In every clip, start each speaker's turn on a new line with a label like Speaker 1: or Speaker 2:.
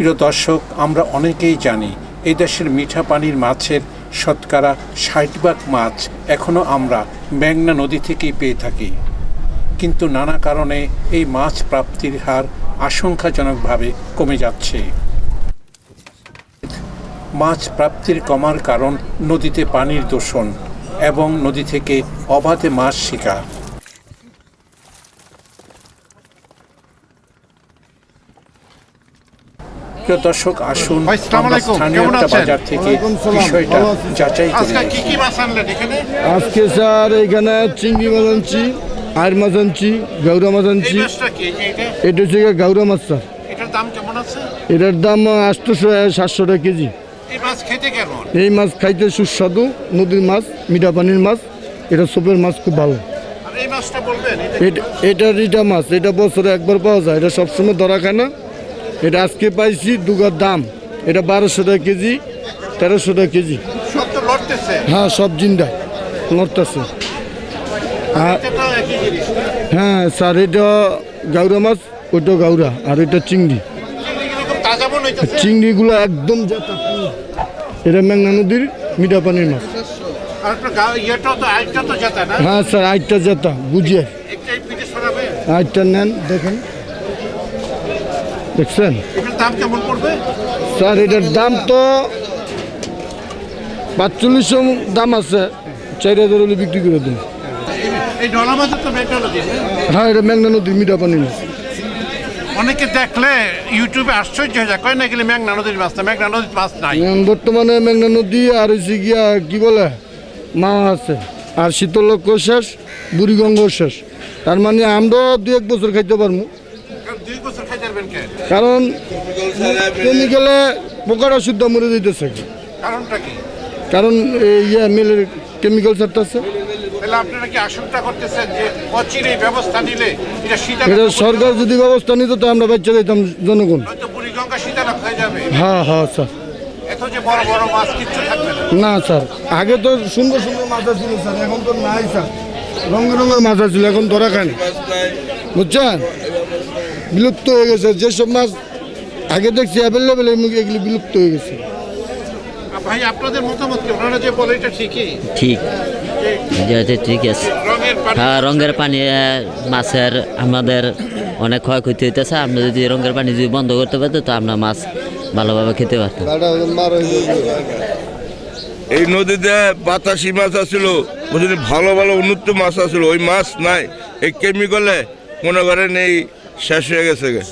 Speaker 1: প্রিয় দর্শক, আমরা অনেকেই জানি এই দেশের মিঠা পানির মাছের শতকরা ষাট ভাগ মাছ এখনও আমরা মেঘনা নদী থেকেই পেয়ে থাকি। কিন্তু নানা কারণে এই মাছ প্রাপ্তির হার আশঙ্কাজনকভাবে কমে যাচ্ছে। মাছ প্রাপ্তির কমার কারণ নদীতে পানির দূষণ এবং নদী থেকে অবাধে মাছ শিকার। প্রিয় দর্শক আসুন। স্থানীয়? বাজার থেকে বিষয়টা যাচাই
Speaker 2: আজকে
Speaker 1: আসি।
Speaker 2: কি কি মাছ আনলেন এখানে?
Speaker 3: আজকে স্যার এখানে চিংড়ি মাছ আনছি আর মাছ আনছি গাউরা মাছ আনছি।
Speaker 2: এটা
Speaker 3: হচ্ছে গাউরা মাছ স্যার।
Speaker 2: এটার দাম কেমন আছে?
Speaker 3: এটার দাম আটশোশো সাতশো টাকা কেজি।
Speaker 2: এই মাছ খেতে কেমন?
Speaker 3: এই মাছ খাইতে সুস্বাদু নদীর মাছ মিঠা পানির মাছ এটা সোপের মাছ খুব ভালো।
Speaker 2: আর এই মাছটা বলবেন এটা
Speaker 3: এটা এটা রিটা মাছ এটা বছরে একবার পাওয়া যায় এটা সবসময় ধরা খায় না। এটা আজকে পাইছি দুগার দাম। এটা বারোশো টাকা কেজি তেরোশো টাকা কেজি।
Speaker 2: লড়তেছে।
Speaker 3: হ্যাঁ সব জিন্দা
Speaker 2: জিনিস?
Speaker 3: হ্যাঁ স্যার এটা গাউরা মাছ ওইটা গাউরা আর এটা চিংড়ি।
Speaker 2: চিংড়িগুলো
Speaker 3: একদম এটা মেঘনা নদীর মিঠা পানির মাছ। হ্যাঁ স্যার আটটা জেতা বুঝিয়ে। আটটা নেন দেখেন। দেখছেন? স্যার এটার দাম তো পাঁচচল্লিশশো দাম আছে। চার হাজার হলে বিক্রি করে দিন।
Speaker 2: নদী
Speaker 3: হ্যাঁ এটা মেঘনা নদীর মিঠা মাছ
Speaker 2: অনেকে দেখলে ইউটিউবে আশ্চর্য হয়ে যায় কয় না গেলে মেঘনা নদীর মাছ? না মেঘনা নদীর মাছ নাই।
Speaker 3: বর্তমানে মেঘনা নদী আর হচ্ছে গিয়া কি বলে মা আছে। আর শীতলক্ষ শেষ বুড়িগঙ্গ শেষ। তার মানে আমরা দু এক বছর খাইতে পারব।
Speaker 2: কারণ
Speaker 3: কারণ কেমিক্যালে পোকাটা শুদ্ধ মরে দিতেছে
Speaker 2: কারণটা কি?
Speaker 3: কারণ ইয়ে মিলের কেমিক্যাল
Speaker 2: শীতল
Speaker 3: এটা সরকার যদি ব্যবস্থা নিত তো আমরা বাচ্চা দিতাম জনগণ।
Speaker 2: হয়ে
Speaker 3: হ্যাঁ স্যার।
Speaker 2: বড় বড় মাছ না।
Speaker 3: স্যার। আগে তো সুন্দর সুন্দর মাছ ছিল স্যার। এখন তো নাই স্যার। রঙের রঙের মাছ ছিল এখন ধরা খান বুঝছেন? বিলুপ্ত হয়ে গেছে। যেসব মাছ আগে দেখছি অ্যাভেলেবেল এগুলি বিলুপ্ত হয়ে গেছে।
Speaker 2: ভাই আপনাদের মতামত কি? ওনারা যে বলে এটা ঠিকই?
Speaker 4: ঠিক। যেটা ঠিক আছে।
Speaker 2: রঙের পানি
Speaker 4: হ্যাঁ রঙের পানি মাছের আমাদের অনেক ক্ষয়ক্ষতি হইতেছে। আমরা যদি রঙের পানি যদি বন্ধ করতে পারতো তো আমরা মাছ ভালোভাবে খেতে পারতাম।
Speaker 5: এই নদীতে বাতাসি মাছ আছিল বুঝলি? ভালো ভালো উন্নত মাছ আছিল। ওই মাছ নাই। এই কেমিক্যালে মনে করেন এই শেষ হয়ে গেছে গে।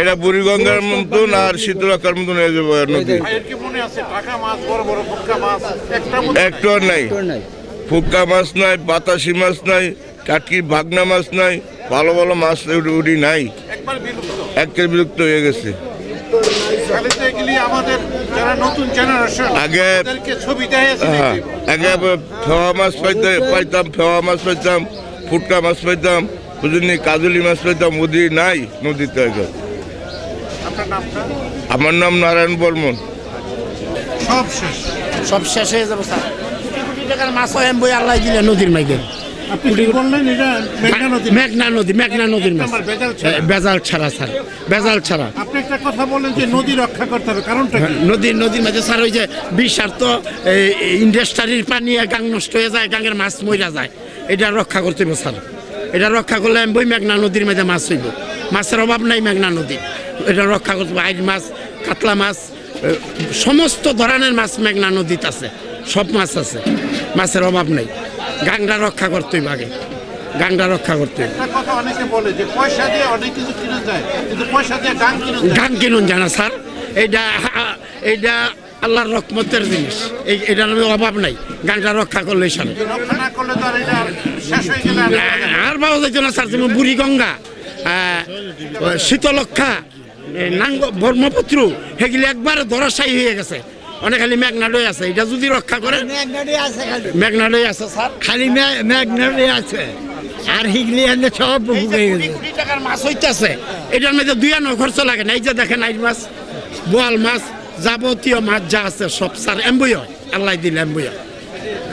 Speaker 5: এটা বুড়িগঙ্গার মতন আর শীতলকার মতন এই যে নদী।
Speaker 2: ভাইয়ের কি মনে আছে? টাকা মাছ বড় বড় ফুটকা মাছ? একটা
Speaker 5: একটু আর নাই। ফুক্কা মাছ নাই বাতাসি মাছ নাই কাটকি ভাগনা মাছ নাই ভালো ভালো মাছ উডি- উডি নাই।
Speaker 2: একবার বিলুপ্ত।
Speaker 5: বিরক্ত হয়ে গেছে।
Speaker 2: তাহলে তো এগুলি আমাদের যারা নতুন জেনারেশন
Speaker 5: আগে- হ্যাঁ আগে ফেওয়া মাছ পাইতে পাইতাম ফেওয়া মাছ পাইতাম ফুটকা মাছ পাইতাম। বুঝলি কাজলি মাছ পাইতাম নদী নাই নদীতে এখন আমার নাম নারায়ণ বর্মন।
Speaker 2: সব শেষ।
Speaker 6: সব শেষ হয়ে যাবে স্যার। কোটি কোটি টাকার মাছ হয় বই আল্লাহ দিলে নদীর মাইকে।
Speaker 2: আপনি কি বললেন এটা? মেঘনা নদী
Speaker 6: মেঘনা নদী মেঘনা নদীর মাছ।
Speaker 2: বেজাল ছাড়া।
Speaker 6: স্যার। বেজাল ছাড়া।
Speaker 2: আপনি একটা কথা বললেন যে নদী রক্ষা করতে হবে কারণটা কি?
Speaker 6: নদীর নদীর মাঝে স্যার ওই যে বিষাক্ত ইন্ডাস্ট্রির পানি গাং নষ্ট হয়ে যায় গাঙের মাছ মইরা যায়। এটা রক্ষা করতে হবে স্যার। এটা রক্ষা করলে আমি বই মেঘনা নদীর মাঝে মাছ হইব। মাছের অভাব নাই মেঘনা নদী এটা রক্ষা করতে আইর মাছ কাতলা মাছ সমস্ত ধরনের মাছ মেঘনা নদীতে আছে। সব মাছ আছে। মাছের অভাব নাই। গাংটা রক্ষা করতে হইব আগে। গাংটা রক্ষা করতে
Speaker 2: গান
Speaker 6: কিনুন জানা স্যার। এইটা এইটা আল্লাহর রকমতের জিনিস। এই এটার অভাব নাই। গানটা রক্ষা করলে সার
Speaker 2: রক্ষা না করলে তো আর এটা আর শেষ হয়ে পাওয়া
Speaker 6: যাইতো না স্যার যেমন বুড়িগঙ্গা আহ, শীতলক্ষা নাঙ্গ ব্রহ্মপুত্র সেগুলি একবার ধরাশায়ী হয়ে গেছে। অনেক খালি মেঘনাডই আছে। এটা যদি রক্ষা করে মেঘনাডই আছে স্যার।
Speaker 7: খালি ম্যাগনারে আছে। আর হিগলি এনে সব হয়ে
Speaker 6: কোটি
Speaker 7: গেছে।
Speaker 6: টাকার মাছ হইতেছে। এটার মধ্যে দুই আনো খরচ লাগে না। এই যে দেখেন আইর মাছ বোয়াল মাছ যাবতীয় মাছ যা আছে সব স্যার এম্বুয় আল্লাহ দিলে এম্বুয়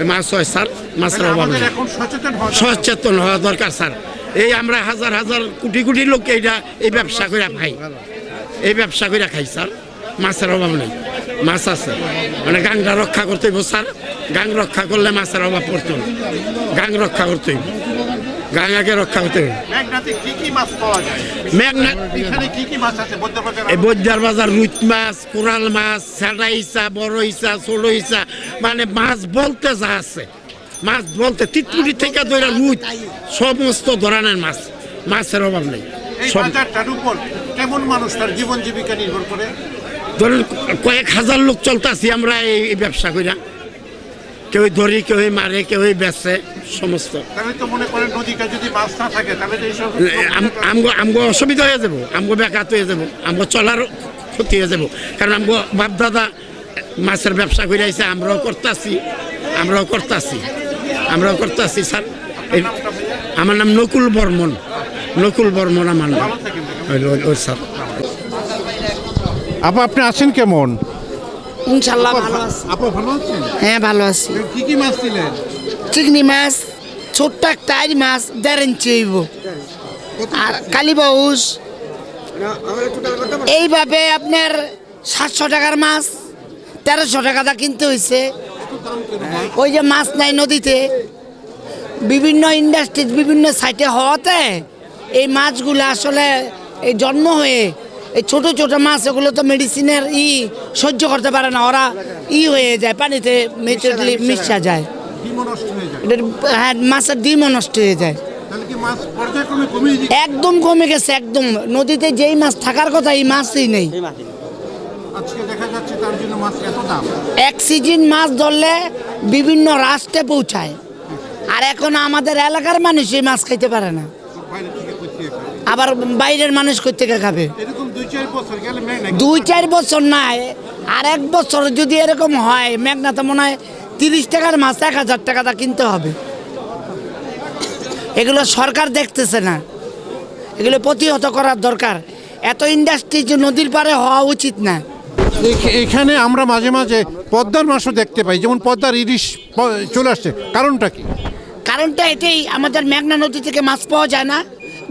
Speaker 6: মাছ হয় স্যার মাছের অভাব নেই।
Speaker 2: সচেতন হওয়া দরকার।
Speaker 6: সচেতন হওয়া দরকার স্যার। এই আমরা হাজার হাজার কোটি কোটি লোক এইটা এই ব্যবসা করে খাই। এই ব্যবসা করে খাই স্যার। মাছের অভাব নেই। মাছ আছে। মানে গাংটা রক্ষা করতে হইব স্যার। গাং রক্ষা করলে মাছের অভাব পড়তো না। গাং রক্ষা করতে হইব। গাং আগে রক্ষা করতে হইব
Speaker 2: মেঘনাতে কি কি মাছ পাওয়া যায়? কি কি মাছ আছে? বলতে
Speaker 6: বৈদ্যার বাজার রুই মাছ কোরাল মাছ স্যাটা ইসা বড় ইসা ছোট ইসা মানে মাছ বলতে যা আছে। মাছ বলতে তিতপুরি থেকে ধরে রুই সমস্ত ধরনের মাছ মাছের অভাব নেই।
Speaker 2: কেমন মানুষ তার জীবন জীবিকা নির্ভর করে?
Speaker 6: ধরেন কয়েক হাজার লোক চলতেছি আমরা এই এই ব্যবসা কইরা। কেউ ধরি কেউ মারে কেউ বেচে সমস্ত।
Speaker 2: মনে
Speaker 6: আমগো আমগো অসুবিধা হয়ে যাব আমগো বেকাত হয়ে যাব আমগো চলার ক্ষতি হয়ে যাব। কারণ আমগো বাপ দাদা মাছের ব্যবসা করে আইছে আমরাও করতেছি আমরাও করতেছি আমরাও করতেছি স্যার। আমার নাম নকুল বর্মন নকুল বর্মন আমার নাম। স্যার।
Speaker 2: আপা আপনি আছেন কেমন?
Speaker 1: ইনশাল্লাহ ভালো আছি।
Speaker 2: আপা ভালো আছেন?
Speaker 1: হ্যাঁ ভালো আছি।
Speaker 2: কি কি মাছ ছিলেন
Speaker 1: চিংড়ি মাছ ছোট্ট একটা আইর মাছ দেড় ইঞ্চি হইব। আর কালীবাউস এইভাবে আপনার সাতশো টাকার মাছ তেরোশো টাকা দা কিনতে হয়েছে ওই যে মাছ নাই নদীতে বিভিন্ন ইন্ডাস্ট্রি বিভিন্ন সাইটে হওয়াতে এই মাছগুলো আসলে এই জন্ম হয়ে এই ছোট ছোট মাছ এগুলো তো মেডিসিনের ই সহ্য করতে পারে না। ওরা ই হয়ে যায় পানিতে মেচুরলি মিশা যায়।
Speaker 2: হয়ে
Speaker 1: মাছের ডিমও নষ্ট হয়ে যায়। একদম কমে গেছে একদম। নদীতে যেই মাছ থাকার কথা এই মাছই নেই।
Speaker 2: আজকে দেখা যাচ্ছে তার জন্য মাছ এত দাম।
Speaker 1: এক সিজন মাছ ধরলে বিভিন্ন রাষ্ট্রে পৌঁছায়। আর এখন আমাদের এলাকার মানুষ এই মাছ খাইতে পারে না। আবার বাইরের মানুষ থেকে খাবে?
Speaker 2: এরকম দুই চার বছর
Speaker 1: নাই আর এক বছর যদি এরকম হয় মেঘনাতে মনে হয় তিরিশ টাকার মাছ এক হাজার টাকা তা কিনতে হবে। এগুলো সরকার দেখতেছে না। এগুলো প্রতিহত করার দরকার। এত ইন্ডাস্ট্রি যে নদীর পারে হওয়া উচিত না।
Speaker 2: এখ- এখানে আমরা মাঝে মাঝে পদ্মার মাছও দেখতে পাই যেমন পদ্মার ইলিশ চলে আসছে। কারণটা কি?
Speaker 1: কারণটা এটাই আমাদের মেঘনা নদী থেকে মাছ পাওয়া যায় না।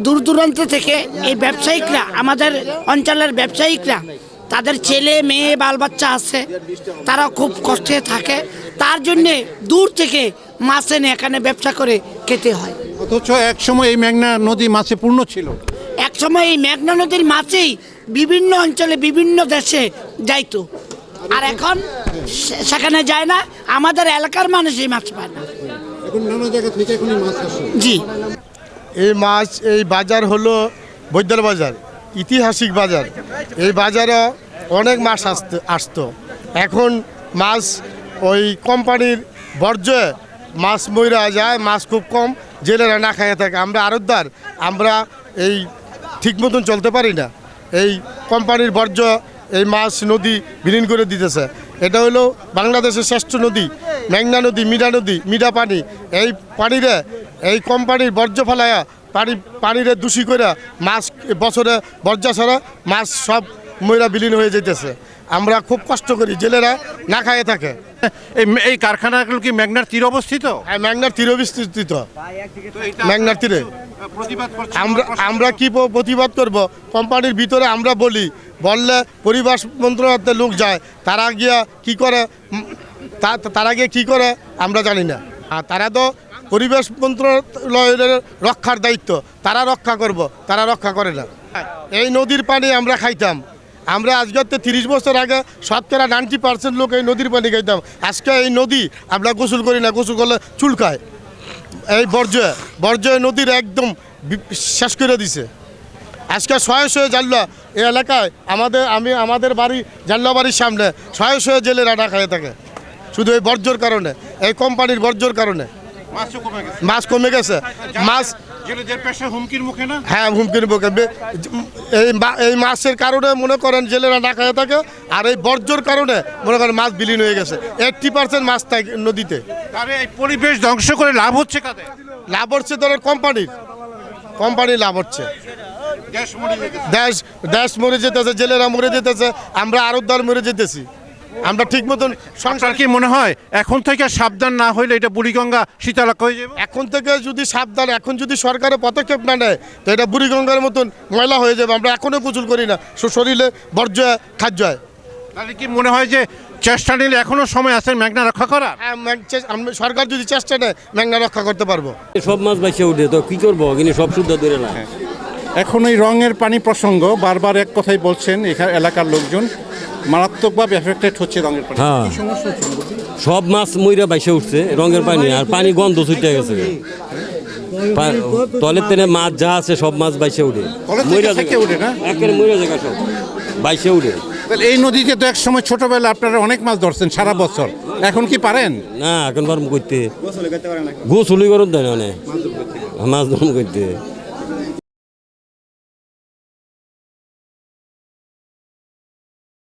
Speaker 1: দূর দূরান্ত থেকে এই ব্যবসায়িকরা আমাদের অঞ্চলের ব্যবসায়িকরা তাদের ছেলে মেয়ে বাল বাচ্চা আছে তারা খুব কষ্টে থাকে। তার জন্যে দূর থেকে মাছ এনে এখানে ব্যবসা করে খেতে হয়।
Speaker 2: অথচ এক সময় এই মেঘনা নদী মাছে পূর্ণ ছিল।
Speaker 1: একসময় এই মেঘনা নদীর মাছেই বিভিন্ন অঞ্চলে বিভিন্ন দেশে যাইতো। আর এখন সেখানে যায় না আমাদের এলাকার মানুষ এই মাছ পায় না।
Speaker 2: এখন নানা জায়গা থেকে এখন মাছ আসে।
Speaker 1: জি।
Speaker 8: এই মাছ, এই বাজার হলো বৈদ্যাল বাজার ঐতিহাসিক বাজার। এই বাজারে অনেক মাছ আসতে, আসতো। এখন মাছ ওই কোম্পানির বর্জ্য মাছ মইরা যায়, মাছ খুব কম, জেলেরা না খাইয়ে থাকে। আমরা আরতদার আমরা এই ঠিক মতন চলতে পারি না। এই কোম্পানির বর্জ্য, এই মাছ নদী বিলীন করে দিতেছে। এটা হলো বাংলাদেশের শ্রেষ্ঠ নদী মেঘনা নদী মিরা নদী মিরা পানি। এই পানিরে এই কোম্পানির বর্জ্য ফেলায়া পানি পানিরে দূষি করে মাছ বছরে বর্জ্য ছাড়া মাছ সব ময়রা বিলীন হয়ে যেতেছে আমরা খুব কষ্ট করি জেলেরা না খাইয়ে থাকে।
Speaker 2: এই এই কারখানাগুলো কি মেঘনার তীর অবস্থিত?
Speaker 8: আর মেঘনার তীরে বিস্তৃত
Speaker 2: তো এটা
Speaker 8: মেঘনার তীরে। আমরা আমরা কি প্রতিবাদ করব? কোম্পানির ভিতরে আমরা বলি বললে পরিবেশ মন্ত্রণালয়ের লোক যায় তারা গিয়া কি করে তা- তারা গিয়ে কি করে আমরা জানি না। আর তারা তো পরিবেশ মন্ত্রণালয়ের রক্ষার দায়িত্ব। তারা রক্ষা করব, তারা রক্ষা করে না। এই নদীর পানি আমরা খাইতাম। আমরা আজকে তো তিরিশ বছর আগে শতকরা নাইনটি পার্সেন্ট লোক এই নদীর পানি খাইতাম। আজকে এই নদী আমরা গোসল করি না, গোসল করলে চুলকায় এই বর্জ্য বর্জ্য নদীর একদম শেষ করে দিছে। আজকে শয়ে শয়ে জাল্লা এই এলাকায় আমাদের, আমি, আমাদের বাড়ি জাল্লা বাড়ির সামনে শয়ে শয়ে রান্না খাইয়ে থাকে। শুধু এই বর্জ্যর কারণে, এই কোম্পানির বর্জ্যর কারণে। মাছ কমে গেছে। মাছ হ্যাঁ হুমকির মুখে। এই এই মাছের কারণে মনে করেন জেলেরা না খাইয়ে থাকে আর এই বর্জ্যর কারণে মনে করেন মাছ বিলীন হয়ে গেছে। এইট্টি পার্সেন্ট মাছ থাকে নদীতে।
Speaker 2: এই পরিবেশ ধ্বংস করে লাভ হচ্ছে কাদের?
Speaker 8: লাভ হচ্ছে ধরেন কোম্পানির। কোম্পানির লাভ হচ্ছে।
Speaker 2: দেশ
Speaker 8: দেশ মরে যেতেছে জেলেরা মরে যেতেছে আমরা আরতদার মরে যেতেছি। আমরা ঠিক মতন সংসার
Speaker 9: কি মনে হয় এখন থেকে সাবধান না হইলে এটা বুড়িগঙ্গা শীতলাক হয়ে যাবে?
Speaker 8: এখন থেকে যদি সাবধান এখন যদি সরকারের পদক্ষেপ না নেয় তো এটা বুড়িগঙ্গার মতন ময়লা হয়ে যাবে। আমরা এখনও গোসল করি না। শরীরে বর্জ্য খাদ্য। হয়
Speaker 9: তাহলে কি মনে হয় যে চেষ্টা নিলে এখনও সময় আছে মেঘনা রক্ষা করার?
Speaker 8: হ্যাঁ, সরকার যদি চেষ্টা নেয় মেঘনা রক্ষা করতে পারব।
Speaker 10: সব মাছ বাইসে উঠে তো কি করব? কিন্তু সব শুদ্ধ ধরে না।
Speaker 2: এখন এই রঙের পানি প্রসঙ্গ বারবার এক কথাই বলছেন এখানে এলাকার লোকজন। মারাত্মকভাবে এফেক্টেড হচ্ছে রঙের পানি।
Speaker 10: হ্যাঁ।
Speaker 2: কি সমস্যা হচ্ছে? বলতে?
Speaker 10: সব মাছ মইরা বাইসে উঠছে রঙের পানি আর পানি গন্ধ ছুটে গেছে। তলের তেনে মাছ যা আছে সব মাছ বাইসে উঠে। মইরা
Speaker 2: উঠে না?
Speaker 10: একেবারে মইরা জায়গা সব বাইসে উঠে।
Speaker 2: এই নদীতে তো এক সময় ছোটবেলা আপনারা অনেক মাছ ধরছেন সারা বছর। এখন কি পারেন?
Speaker 10: না এখন পারম করতে গোসলই করুন দেয় না মাছ ধরম করতে